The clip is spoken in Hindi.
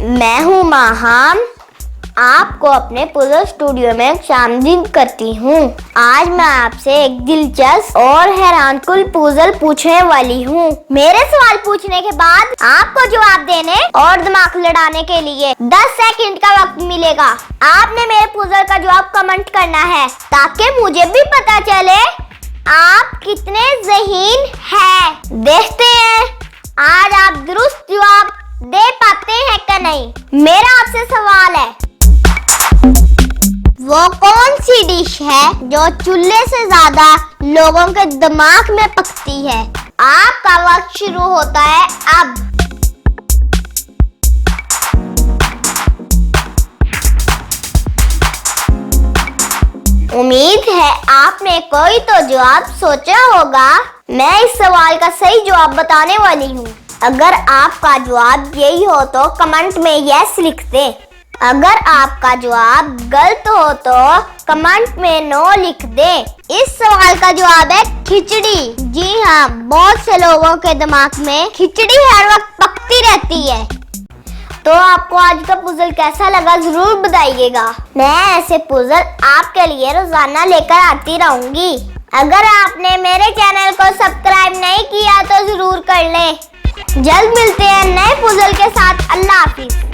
मैं हूँ माहाम आपको अपने पुजल स्टूडियो में शामिल करती हूँ। आज मैं आपसे एक दिलचस्प और हैरानकुल पुजल पूछने वाली हूँ। मेरे सवाल पूछने के बाद आपको जवाब देने और दिमाग लड़ाने के लिए 10 सेकंड का वक्त मिलेगा। आपने मेरे पुजल का जवाब कमेंट करना है, ताकि मुझे भी पता चले आप कितने जहीन हैं। देखते हैं। आज आप दुरुस्त जवाब मेरा आपसे सवाल है। वो कौन सी डिश है जो चूल्हे से ज़्यादा लोगों के दिमाग में पकती है? आपका वक्त शुरू होता है अब। उम्मीद है आपने कोई तो जवाब सोचा होगा। मैं इस सवाल का सही जवाब बताने वाली हूँ। अगर आपका जवाब यही हो तो कमेंट में यस लिख दें। अगर आपका जवाब गलत हो तो कमेंट में नो लिख दें। इस सवाल का जवाब है खिचड़ी। जी हाँ बहुत से लोगों के दिमाग में खिचड़ी हर वक्त पकती रहती है। तो आपको आज का पुजल कैसा लगा ज़रूर बताइएगा। मैं ऐसे पुजल आपके लिए रोज़ाना लेकर आती रहूँगी। अगर आपने मेरे चैनल को सब्सक्राइब नहीं किया तो ज़रूर कर लें। जल्द मिलते हैं नए पुजल के साथ। अल्लाह हाफिज।